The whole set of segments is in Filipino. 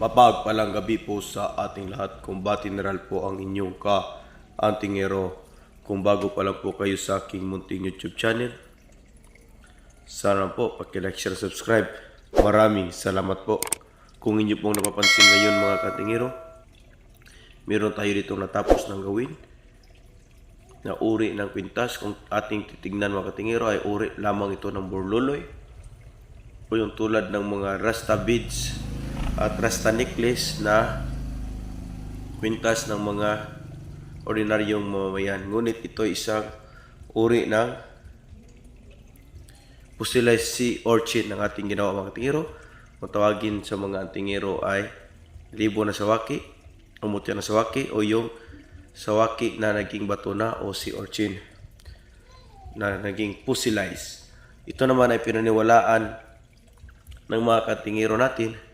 Mapagpalang gabi po sa ating lahat. Kumbati General po ang inyong ka antingero. Kung bago pa lang po kayo sa aking munting YouTube channel, sana po paki-like, share, subscribe. Maraming salamat po. Kung inyo pong napapansin ngayon mga katingero, meron tayo dito natapos ng gawin na uri ng kwintas. Kung ating titignan mga katingero ay uri lamang ito ng burluloy o yung tulad ng mga rasta beads at rasta necklace na kwintas ng mga ordinaryong mamamayan. Ngunit ito ay isang uri ng fossilized sea urchin ng ating ginawa mga tingero. Kung tawagin sa mga antingero ay libo na sawaki, umutya na sawaki o yung sawaki na naging bato na o sea urchin na naging fossilized. Ito naman ay pinaniwalaan ng mga katingero natin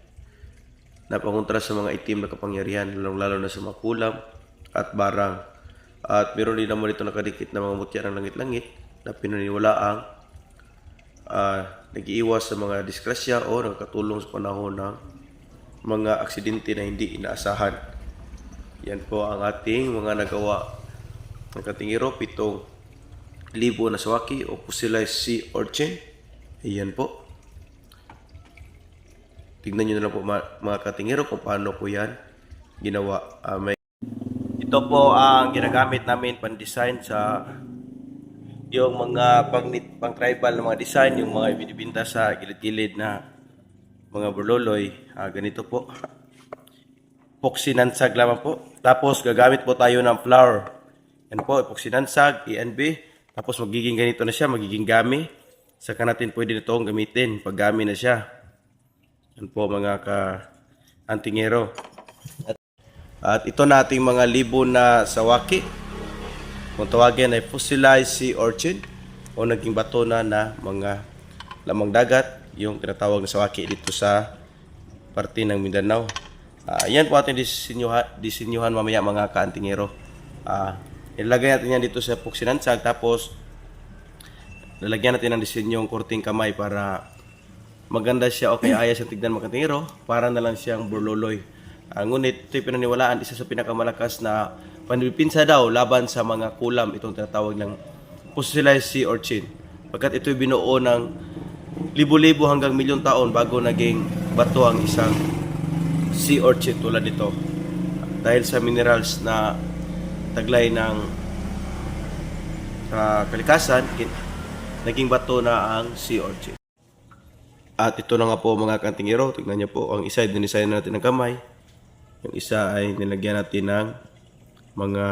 na pangontra sa mga itim na kapangyarihan, lalong-lalo na sa mga kulam at barang. At meron din naman ito nakadikit na mga mutya ng langit-langit na pinaniwalaang uh, nag-iiwas sa mga disgrasya o nagkatulong sa panahon ng mga aksidente na hindi inaasahan. Yan po ang ating mga nagawa ng katingero, pitong libo na sawaki o fossilized sea urchin. Ayan po. Tignan nyo na lang po ma- mga katingero kung paano po yan ginawa. Ah, may... Ito po ang ginagamit namin pan-design sa yung mga pang, pang tribal na mga design, yung mga ibinibinta sa gilid-gilid na mga burloloy. Ah, ganito po. Poxinansag lamang po. Tapos gagamit po tayo ng flour. Yan po, poxinansag, ENB. Tapos magiging ganito na siya, magiging gami. Saka natin pwede nitong gamitin pag gami na siya. Yan po mga ka-antingero. At, at ito na ating mga libo na sawaki. Kung tawagin ay fossilized sea urchin o naging bato na na mga lamang dagat, yung tinatawag na sawaki dito sa parte ng Mindanao. Ah, yan po ating disenyuhan, disenyuhan mamaya mga kaantingero. Ah, ilagay natin yan dito sa puksinansag tapos lalagyan natin ng disenyong kurting kamay para maganda siya o kaya ayos ang tignan mga katingero para na lang siyang burloloy. Ah, ngunit ito'y pinaniwalaan isa sa pinakamalakas na panipinsa daw laban sa mga kulam itong tinatawag ng fossilized sea urchin. Pagkat ito'y binuo ng libo-libo hanggang milyon taon bago naging bato ang isang sea urchin tulad nito. Dahil sa minerals na taglay ng sa kalikasan, naging bato na ang sea urchin. At ito na nga po mga kantingero, tignan niyo po, ang isa ay dinisign natin ng kamay. Yung isa ay nilagyan natin ng mga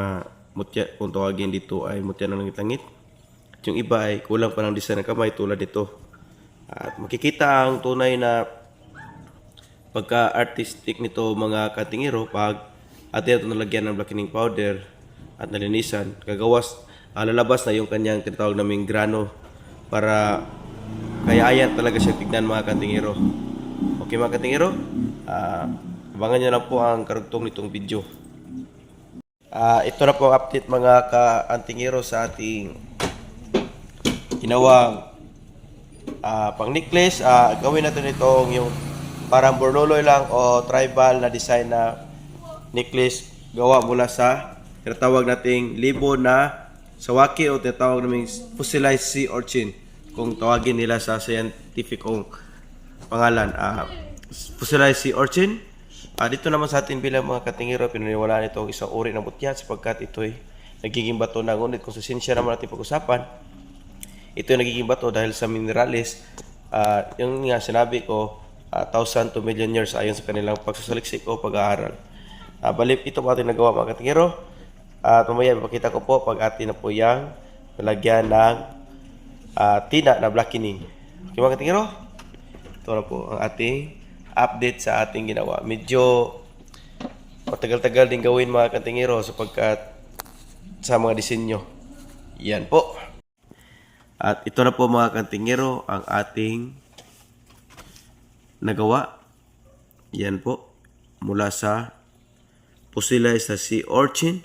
mutya, kung tawagin dito ay mutya ng langit-langit. Yung iba ay kulang pa ng design ng kamay tulad dito. At makikita ang tunay na pagka-artistic nito mga katingero pag atin ito nalagyan ng blackening powder at nalinisan. Gagawas, ah, lalabas na yung kanyang tinatawag naming grano para kaya ayan talaga siya tignan mga katingero. Okay mga katingero, ah, abangan nyo lang po ang karugtong nitong video. Ah, ito na po ang update mga ka-antingero sa ating ginawang ah, pang necklace. Ah, gawin natin itong yung parang burloloy lang o tribal na design na necklace gawa mula sa tinatawag nating libo na sawaki o tinatawag naming fossilized sea urchin kung tawagin nila sa scientific kong pangalan. Ah, fossilized sea urchin. Ah, dito naman sa atin bilang mga katingiro, pinaniwalaan itong isang uri ng butya sapagkat ito'y nagiging bato na ngunit kung sa sinsya naman natin pag-usapan, ito yung nagiging bato dahil sa minerales. ah yung nga sinabi ko, ah, thousand to million years ayon sa kanilang pagsasaliksik o pag-aaral. Uh, balik ito po ating nagawa mga katingero. At mamaya ipakita ko po pag atin na po yung nalagyan ng ah, tina na blackening. Okay mga katingero? Ito na po ang ating update sa ating ginawa. Medyo matagal-tagal din gawin mga katingero sapagkat sa mga disenyo. Yan po. At ito na po mga kantingero ang ating nagawa. Yan po. Mula sa fossilized sa sea urchin.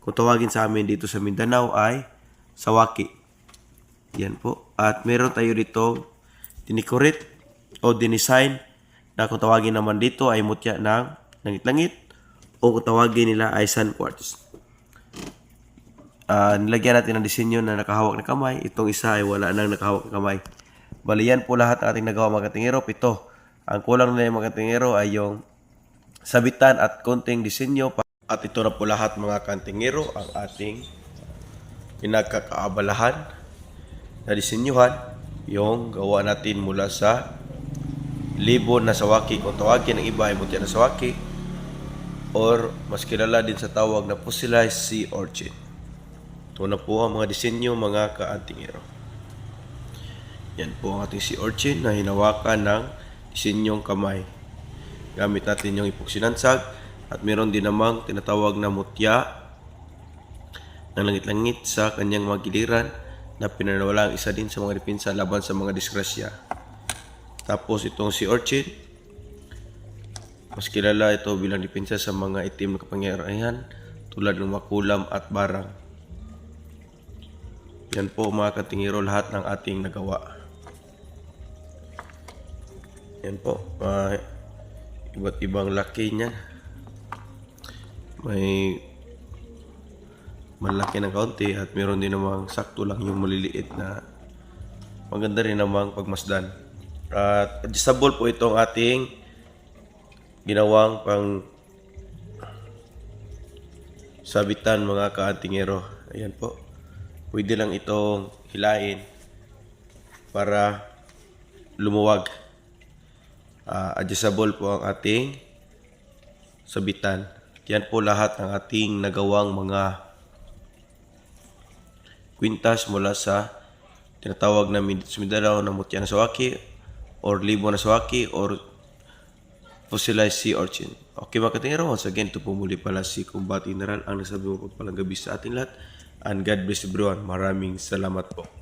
Kung tawagin sa amin dito sa Mindanao ay sawaki. Yan po. At meron tayo dito dinikorate o dinesign na kung tawagin naman dito ay mutya ng langit-langit o kung tawagin nila ay sun quartz. Ah, nilagyan natin ng disenyo na nakahawak na kamay. Itong isa ay wala nang nakahawak na kamay. Bali yan po lahat ng ating nagawa mga katingero. Pito. Ang kulang na yung mga katingero ay yung sabitan at konting disenyo. At ito na po lahat mga kantingero ang ating pinagkakaabalahan na disenyuhan yung gawa natin mula sa libon na sawaki kung tawagin ng iba ay mutya na sawaki or mas kilala din sa tawag na fossilized sea urchin. Ito na po ang mga disenyo mga kaantingero. Yan po ang ating sea urchin na hinawakan ng disenyong kamay. Gamit natin yung ipoksinansag at meron din namang tinatawag na mutya ng langit-langit sa kanyang mga giliran na pinanawala ang isa din sa mga depensa laban sa mga disgrasya. Tapos itong si Orchid, mas kilala ito bilang depensa sa mga itim na kapangyarihan tulad ng makulam at barang. Yan po mga katingiro lahat ng ating nagawa. Yan po, ah, iba't ibang laki niyan. May malaki ng kaunti at meron din namang sakto lang yung maliliit na maganda rin namang pagmasdan. At adjustable po itong ating ginawang pang sabitan mga kaantingero. Ayan po. Pwede lang itong hilain para lumuwag. Ah, adjustable po ang ating sabitan. Yan po lahat ng ating nagawang mga kwintas mula sa tinatawag na Mindanao na mutya na sawaki or libo na sawaki or fossilized sea urchin. Okay mga katingero, once again, ito po muli pala si Kumbati General ang nasabi mo pagpalang gabi sa ating lahat. And God bless everyone. Maraming salamat po.